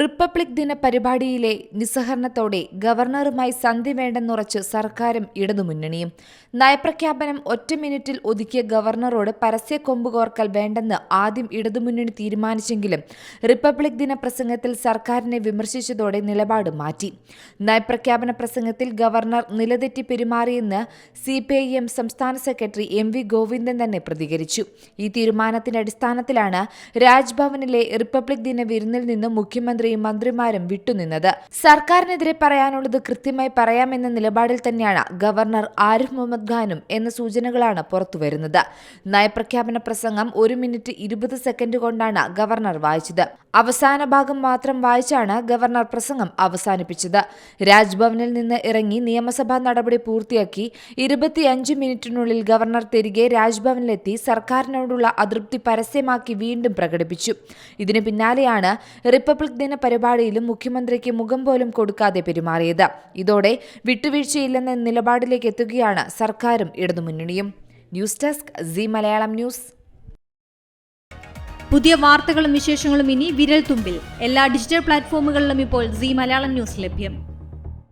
Republic ദിന പരിപാടിയിലെ നിസ്സഹരണത്തോടെ ഗവർണറുമായി സന്ധി വേണ്ടെന്നുറച്ച് സർക്കാരും ഇടതുമുന്നണിയും. നയപ്രഖ്യാപനം ഒറ്റ മിനിറ്റിൽ ഒതുക്കിയ ഗവർണറോട് പരസ്യ കൊമ്പുകോർക്കൽ വേണ്ടെന്ന് ആദ്യം ഇടതുമുന്നണി തീരുമാനിച്ചെങ്കിലും റിപ്പബ്ലിക് ദിന പ്രസംഗത്തിൽ സർക്കാരിനെ വിമർശിച്ചതോടെ നിലപാട് മാറ്റി. നയപ്രഖ്യാപന പ്രസംഗത്തിൽ ഗവർണർ നിലതെറ്റി പെരുമാറിയെന്ന് സി സംസ്ഥാന സെക്രട്ടറി എം വി ഗോവിന്ദൻ തന്നെ പ്രതികരിച്ചു. ഈ തീരുമാനത്തിന്റെ അടിസ്ഥാനത്തിലാണ് രാജ്ഭവനിലെ റിപ്പബ്ലിക് ദിന വിരുന്നിൽ നിന്ന് മുഖ്യമന്ത്രിയും മന്ത്രിമാരും വിട്ടുനിന്നത്. സർക്കാരിനെതിരെ പറയാനുള്ളത് കൃത്യമായി പറയാമെന്ന നിലപാടിൽ തന്നെയാണ് ഗവർണർ ആരിഫ് മുഹമ്മദ് ഖാനും എന്ന സൂചനകളാണ് പുറത്തുവരുന്നത്. നയപ്രഖ്യാപന പ്രസംഗം ഒരു മിനിറ്റ് ഇരുപത് സെക്കൻഡ് കൊണ്ടാണ് ഗവർണർ വായിച്ചത്. അവസാന ഭാഗം മാത്രം വായിച്ചാണ് ഗവർണർ പ്രസംഗം അവസാനിപ്പിച്ചത്. രാജ്ഭവനിൽ നിന്ന് ഇറങ്ങി നിയമസഭാ നടപടി പൂർത്തിയാക്കി ഇരുപത്തിയഞ്ച് മിനിറ്റിനുള്ളിൽ ഗവർണർ തിരികെ രാജ്ഭവനിലെത്തി സർക്കാരിനോടുള്ള അതൃപ്തി പരസ്യമാക്കി വീണ്ടും പ്രകടിപ്പിച്ചു. ഇതിനു പിന്നാലെയാണ് റിപ്പബ്ലിക് ദിന പരിപാടിയിലും മുഖ്യമന്ത്രിക്ക് മുഖം പോലും കൊടുക്കാതെ പെരുമാറിയത്. ഇതോടെ വിട്ടുവീഴ്ചയില്ലെന്ന നിലപാടിലേക്ക് എത്തുകയാണ് സർക്കാരും ഇടതുമുന്നണിയും. News desk C Malayalam news. പുതിയ വാർത്തകളും വിശേഷങ്ങളും ഇനി വിരൽ തുമ്പിൽ എല്ലാ ഡിജിറ്റൽ പ്ലാറ്റ്ഫോമുകളിലും ഇപ്പോൾ സി മലയാളം ന്യൂസ് ലഭ്യം.